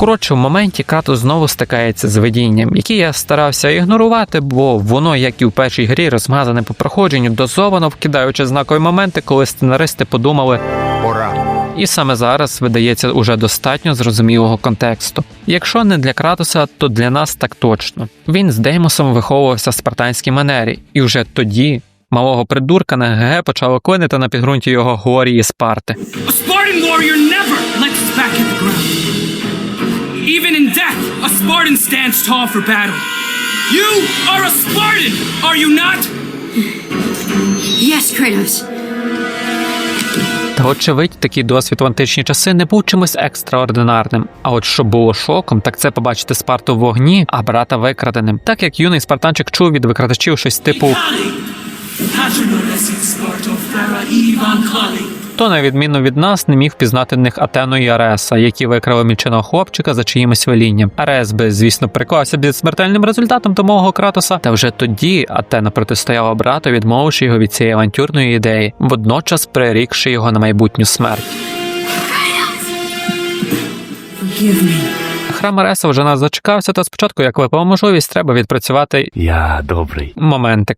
Коротше, в моменті Кратос знову стикається з видінням, яке я старався ігнорувати, бо воно, як і в першій грі, розмазане по проходженню, дозовано вкидаючи знакові моменти, коли сценаристи подумали, Пора. і саме зараз видається уже достатньо зрозумілого контексту. Якщо не для Кратоса, то для нас так точно. Він з Деймосом виховувався в спартанській манері, і вже тоді малого придурка на ГГ почало клинити на підґрунті його глорії Спарти. Spartan warrior never Even in death, a Spartan stands tall for battle. You are a Spartan, are you not? Yes, Kratos. Та очевидь, такий досвід в античні часи не був чимось екстраординарним. А от що було шоком, так це побачити Спарту в вогні, а брата викраденим. Так як юний спартанчик чув від викрадачів щось типу то, на відміну від нас, не міг впізнати в них Атену і Ареса, які викрали мільчиного хлопчика за чиїмось велінням. Арес би, звісно, приклався під смертельним результатом до мого Кратоса, та вже тоді Атена протистояла брату, відмовивши його від цієї авантюрної ідеї, водночас прирікши його на майбутню смерть. Храм Ареса вже нас зачекався, та спочатку, як випала можливість, треба відпрацювати Я добрий. моментик.